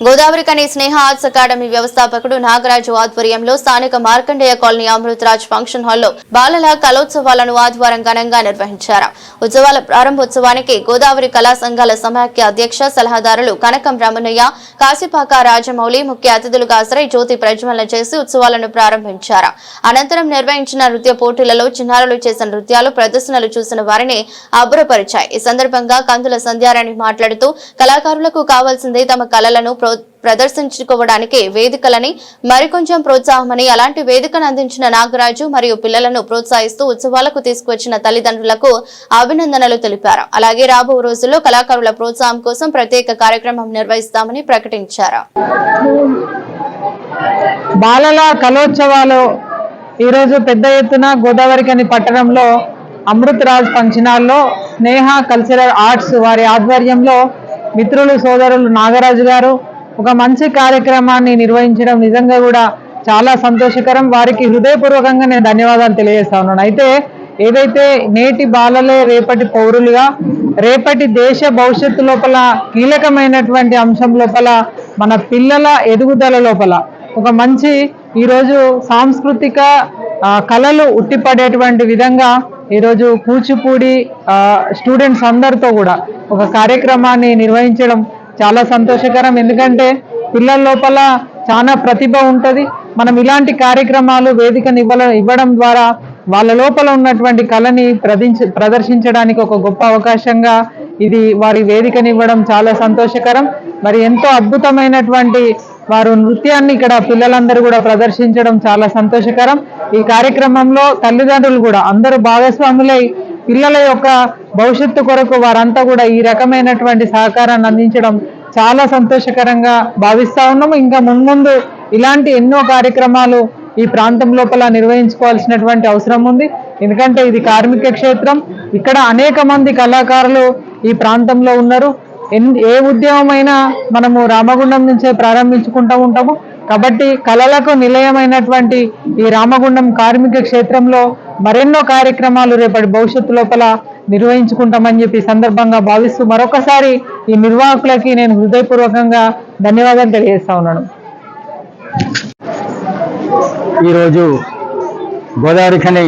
గోదావరి కని స్నేహ arts academy వ్యవస్థాపకుడు నాగరాజు ఆధ్వర్యంలో స్థానిక మార్కండేయ కాలనీ అమృతరాజ్ ఫంక్షన్ హాల్లో బాలల కళోత్సవాలను ఆదివారం ఘనంగా నిర్వహించారు. ఉత్సవాల ప్రారంభోత్సవానికి గోదావరి కళా సంఘాల సమాఖ్య అధ్యక్ష సలహాదారులు కనకం రమణయ్య కాశీపాక రాజమౌళి ముఖ్య అతిథులుగా హాజరై జ్యోతి ప్రజ్వలన చేసి ఉత్సవాలను ప్రారంభించారు. అనంతరం నిర్వహించిన నృత్య పోటీలలో చిన్నారులు చేసిన నృత్యాలు ప్రదర్శనలు చూసిన వారిని అబ్బురపరిచాయి. ఈ సందర్భంగా కందుల సంధ్యారాణి మాట్లాడుతూ కళాకారులకు కావాల్సింది తమ కళలను ప్రదర్శించుకోవడానికి వేదికలని మరికొంచెం ప్రోత్సాహమని అలాంటి వేదికను అందించిన నాగరాజు మరియు పిల్లలను ప్రోత్సహిస్తూ ఉత్సవాలకు తీసుకువచ్చిన తల్లిదండ్రులకు అభినందనలు తెలిపారు. అలాగే రాబో రోజుల్లో కళాకారుల ప్రోత్సాహం కోసం ప్రత్యేక కార్యక్రమం నిర్వహిస్తామని ప్రకటించారు. బాలల కళోత్సవాలు ఈరోజు పెద్ద ఎత్తున గోదావరికని పట్టణంలో అమృత్ రాజ్ పంచనాల్లో స్నేహ కల్చరల్ ఆర్ట్స్ వారి ఆధ్వర్యంలో మిత్రులు సోదరులు నాగరాజు గారు ఒక మంచి కార్యక్రమాన్ని నిర్వహించడం నిజంగా కూడా చాలా సంతోషకరం. వారికి హృదయపూర్వకంగా నేను ధన్యవాదాలు తెలియజేస్తా ఉన్నాను. అయితే ఏదైతే నేటి బాలలే రేపటి పౌరులుగా రేపటి దేశ భవిష్యత్తు లోపల కీలకమైనటువంటి అంశం లోపల మన పిల్లల ఎదుగుదల లోపల ఒక మంచి ఈరోజు సాంస్కృతిక కళలు ఉట్టిపడేటువంటి విధంగా ఈరోజు కూచిపూడి స్టూడెంట్స్ అందరితో కూడా ఒక కార్యక్రమాన్ని నిర్వహించడం చాలా సంతోషకరం. ఎందుకంటే పిల్లల లోపల చాలా ప్రతిభ ఉంటుంది. మనం ఇలాంటి కార్యక్రమాలు వేదికను ఇవ్వ ఇవ్వడం ద్వారా వాళ్ళ లోపల ఉన్నటువంటి కళని ప్రదించ ప్రదర్శించడానికి ఒక గొప్ప అవకాశంగా ఇది వారి వేదికనివ్వడం చాలా సంతోషకరం. మరి ఎంతో అద్భుతమైనటువంటి వారు నృత్యాన్ని ఇక్కడ పిల్లలందరూ కూడా ప్రదర్శించడం చాలా సంతోషకరం. ఈ కార్యక్రమంలో తల్లిదండ్రులు కూడా అందరూ భాగస్వాములై పిల్లల యొక్క భవిష్యత్తు కొరకు వారంతా కూడా ఈ రకమైనటువంటి సహకారాన్ని అందించడం చాలా సంతోషకరంగా భావిస్తూ ఉన్నాము. ఇంకా మున్ముందు ఇలాంటి ఎన్నో కార్యక్రమాలు ఈ ప్రాంతం లోపల నిర్వహించుకోవాల్సినటువంటి అవసరం ఉంది. ఎందుకంటే ఇది కార్మిక క్షేత్రం. ఇక్కడ అనేక మంది కళాకారులు ఈ ప్రాంతంలో ఉన్నారు. ఎన్ ఏ ఉద్యమమైనా మనము రామగుండం నుంచే ప్రారంభించుకుంటూ ఉంటాము. కాబట్టి కళలకు నిలయమైనటువంటి ఈ రామగుండం కార్మిక క్షేత్రంలో మరెన్నో కార్యక్రమాలు రేపటి భవిష్యత్తు లోపల నిర్వహించుకుంటామని చెప్పి సందర్భంగా భావిస్తూ మరొకసారి ఈ నిర్వాహకులకి నేను హృదయపూర్వకంగా ధన్యవాదాలు తెలియజేస్తా ఉన్నాను. ఈరోజు గోదావరి ఖని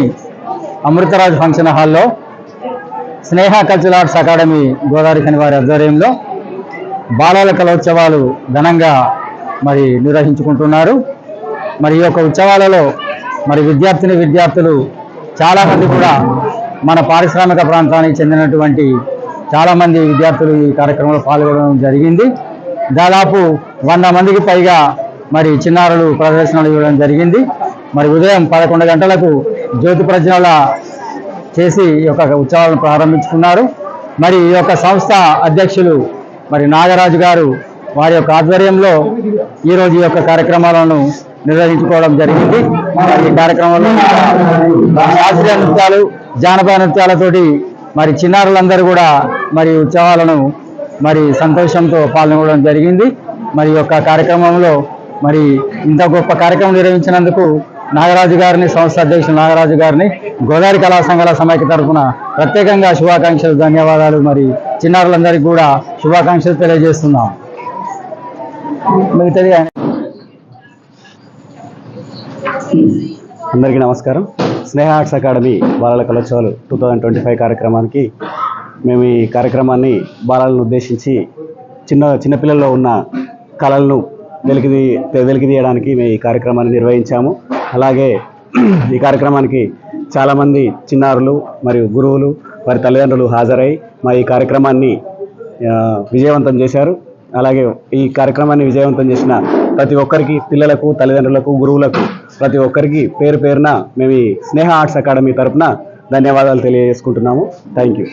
అమృతరాజ్ ఫంక్షన్ హాల్లో Sneha cultural arts academy Godavarikhani వారి ఆధ్వర్యంలో బాలల కళోత్సవాలు ఘనంగా మరి నిర్వహించుకుంటున్నారు. మరి ఈ యొక్క ఉత్సవాలలో మరి విద్యార్థిని విద్యార్థులు చాలామంది కూడా మన పారిశ్రామిక ప్రాంతానికి చెందినటువంటి చాలామంది విద్యార్థులు ఈ కార్యక్రమంలో పాల్గొనడం జరిగింది. దాదాపు వంద మందికి పైగా మరి చిన్నారులు ప్రదర్శనలు ఇవ్వడం జరిగింది. మరి ఉదయం పదకొండు గంటలకు జ్యోతి ప్రజ్ఞల చేసి ఈ యొక్క ఉత్సవాలను ప్రారంభించుకున్నారు. మరి ఈ యొక్క సంస్థ అధ్యక్షులు మరి నాగరాజు గారు వారి యొక్క ఆధ్వర్యంలో ఈరోజు ఈ యొక్క కార్యక్రమాలను నిర్వహించుకోవడం జరిగింది. మరి ఈ కార్యక్రమంలో శాస్త్రీయ నృత్యాలు జానపద నృత్యాలతోటి మరి చిన్నారులందరూ కూడా మరి ఉత్సవాలను మరి సంతోషంతో పాల్గొనడం జరిగింది. మరి యొక్క కార్యక్రమంలో మరి ఇంత గొప్ప కార్యక్రమం నిర్వహించినందుకు నాగరాజు గారిని సంస్థ అధ్యక్షులు నాగరాజు గారిని గోదావరి కళా సంఘాల సమైక్య తరఫున ప్రత్యేకంగా శుభాకాంక్షలు ధన్యవాదాలు. మరి చిన్నారులందరికీ కూడా శుభాకాంక్షలు తెలియజేస్తున్నాం. మిగతాది ఆయన అందరికీ నమస్కారం. స్నేహ ఆర్ట్స్ అకాడమీ బాలల కళోత్సవాలు టూ థౌజండ్ ట్వంటీ ఫైవ్ కార్యక్రమానికి మేము ఈ కార్యక్రమాన్ని బాలలను ఉద్దేశించి చిన్న చిన్నపిల్లల్లో ఉన్న కళలను వెలికి వెలికిదీయడానికి మేము ఈ కార్యక్రమాన్ని నిర్వహించాము. అలాగే ఈ కార్యక్రమానికి చాలామంది చిన్నారులు మరియు గురువులు వారి తల్లిదండ్రులు హాజరై మా ఈ కార్యక్రమాన్ని విజయవంతం చేశారు. అలాగే ఈ కార్యక్రమాన్ని విజయవంతం చేసిన ప్రతి ఒక్కరికి పిల్లలకు తల్లిదండ్రులకు గురువులకు ప్రతి ఒక్కరికి పేరు పేరున మేము ఈ స్నేహ ఆర్ట్స్ అకాడమీ తరపున ధన్యవాదాలు తెలియజేసుకుంటున్నాము. Thank you